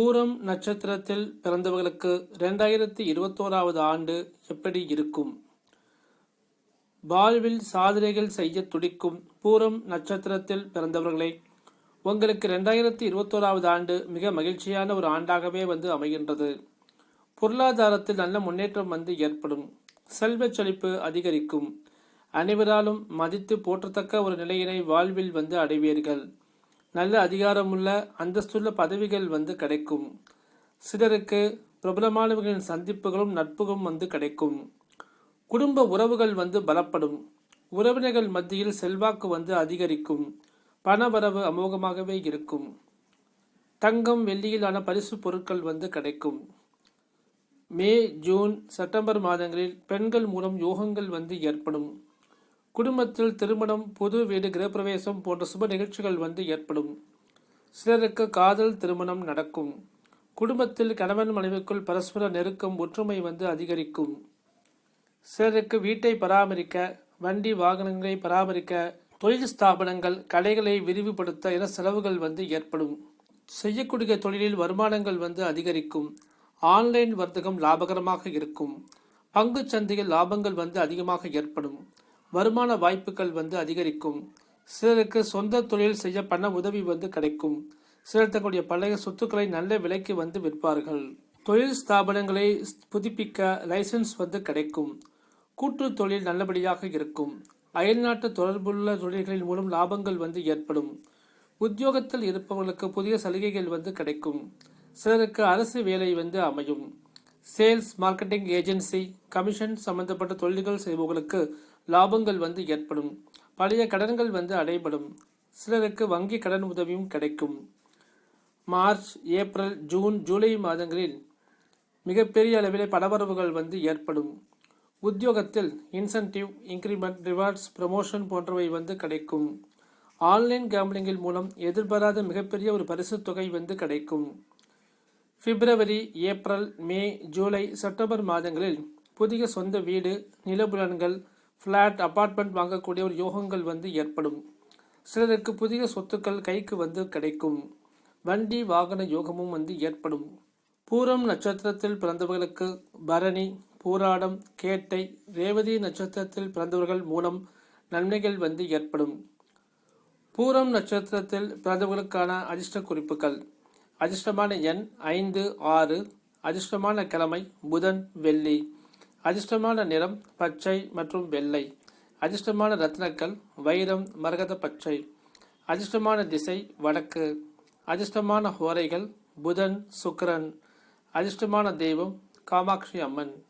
பூரம் நட்சத்திரத்தில் பிறந்தவர்களுக்கு ரெண்டாயிரத்தி இருபத்தோராவது ஆண்டு எப்படி இருக்கும்? வாழ்வில் சாதனைகள் செய்ய துடிக்கும் பூரம் நட்சத்திரத்தில் பிறந்தவர்களை உங்களுக்கு ரெண்டாயிரத்தி இருபத்தோராவது ஆண்டு மிக மகிழ்ச்சியான ஒரு ஆண்டாகவே வந்து அமைகின்றது. பொருளாதாரத்தில் நல்ல முன்னேற்றம் வந்து ஏற்படும். செல்வச் செழிப்பு அதிகரிக்கும். அனைவராலும் மதித்து போற்றத்தக்க ஒரு நிலையினை வாழ்வில் வந்து அடைவீர்கள். நல்ல அதிகாரமுள்ள அந்தஸ்துள்ள பதவிகள் வந்து கிடைக்கும். சிலருக்கு பிரபலமானவர்களின் சந்திப்புகளும் நட்புகளும் வந்து கிடைக்கும். குடும்ப உறவுகள் வந்து பலப்படும். உறவினர்கள் மத்தியில் செல்வாக்கு வந்து அதிகரிக்கும். பணவரவு அமோகமாகவே இருக்கும். தங்கம் வெள்ளியிலான பரிசு பொருட்கள் வந்து கிடைக்கும். மே ஜூன் செப்டம்பர் மாதங்களில் பெண்கள் மூலம் யோகங்கள் வந்து ஏற்படும். குடும்பத்தில் திருமணம் புது வீடு கிரகப்பிரவேசம் போன்ற சுப நிகழ்ச்சிகள் வந்து ஏற்படும். சிலருக்கு காதல் திருமணம் நடக்கும். குடும்பத்தில் கணவன் மனைவிக்குள் பரஸ்பர நெருக்கம் ஒற்றுமை வந்து அதிகரிக்கும். சிலருக்கு வீட்டை பராமரிக்க வண்டி வாகனங்களை பராமரிக்க தொழில் ஸ்தாபனங்கள் கடைகளை விரிவுபடுத்த என செலவுகள் வந்து ஏற்படும். செய்யக்கூடிய தொழிலில் வருமானங்கள் வந்து அதிகரிக்கும். ஆன்லைன் வர்த்தகம் லாபகரமாக இருக்கும். பங்குச் சந்தையில் லாபங்கள் வந்து அதிகமாக ஏற்படும். வருமான வாய்ப்புகள் வந்து அதிகரிக்கும். சிலருக்கு சொந்த தொழில் செய்ய பண உதவி வந்து கிடைக்கும். சிலர் தங்களுடைய பழைய சொத்துக்களை நல்ல விலைக்கு வந்து விற்பார்கள். தொழில் ஸ்தாபனங்களை புதுப்பிக்க லைசன்ஸ் வந்து கிடைக்கும். கூட்டு தொழில் நல்லபடியாக இருக்கும். அயல்நாட்டு தொடர்புள்ள தொழில்களின் மூலம் லாபங்கள் வந்து ஏற்படும். உத்தியோகத்தில் இருப்பவர்களுக்கு புதிய சலுகைகள் வந்து கிடைக்கும். சிலருக்கு அரசு வேலை வந்து அமையும். சேல்ஸ் மார்க்கெட்டிங் ஏஜென்சி கமிஷன் சம்பந்தப்பட்ட தொழில்கள் செய்பவர்களுக்கு லாபங்கள் வந்து ஏற்படும். பழைய கடன்கள் வந்து அடைபடும். சிலருக்கு வங்கி கடன் உதவியும் கிடைக்கும். மார்ச் ஏப்ரல் ஜூன் ஜூலை மாதங்களில் மிகப்பெரிய அளவில் பணவரவுகள் வந்து ஏற்படும். உத்தியோகத்தில் இன்சென்டிவ் இன்க்ரிமெண்ட் ரிவார்ட்ஸ் ப்ரமோஷன் போன்றவை வந்து கிடைக்கும். ஆன்லைன் கேம்பிளிங்கில் மூலம் எதிர்பாராத மிகப்பெரிய ஒரு பரிசுத் தொகை வந்து கிடைக்கும். February April May July September மாதங்களில் புதிய சொந்த வீடு நிலபுலன்கள் ஃப்ளாட் அபார்ட்மெண்ட் வாங்கக்கூடிய ஒரு யோகங்கள் வந்து ஏற்படும். சிலருக்கு புதிய சொத்துக்கள் கைக்கு வந்து கிடைக்கும். வண்டி வாகன யோகமும் வந்து ஏற்படும். பூரம் நட்சத்திரத்தில் பிறந்தவர்களுக்கு பரணி பூராடம் கேட்டை ரேவதி நட்சத்திரத்தில் பிறந்தவர்கள் மூலம் நன்மைகள் வந்து ஏற்படும். பூரம் நட்சத்திரத்தில் பிறந்தவர்களுக்கான அதிர்ஷ்ட குறிப்புகள். அதிர்ஷ்டமான எண் ஐந்து ஆறு. அதிர்ஷ்டமான கிழமை புதன் வெள்ளி. அதிர்ஷ்டமான நிறம் பச்சை மற்றும் வெள்ளை. அதிர்ஷ்டமான ரத்னக்கல் வைரம் மரகத பச்சை. அதிர்ஷ்டமான திசை வடக்கு. அதிர்ஷ்டமான ஹோரைகள் புதன் சுக்கரன். அதிர்ஷ்டமான தெய்வம் காமாட்சி அம்மன்.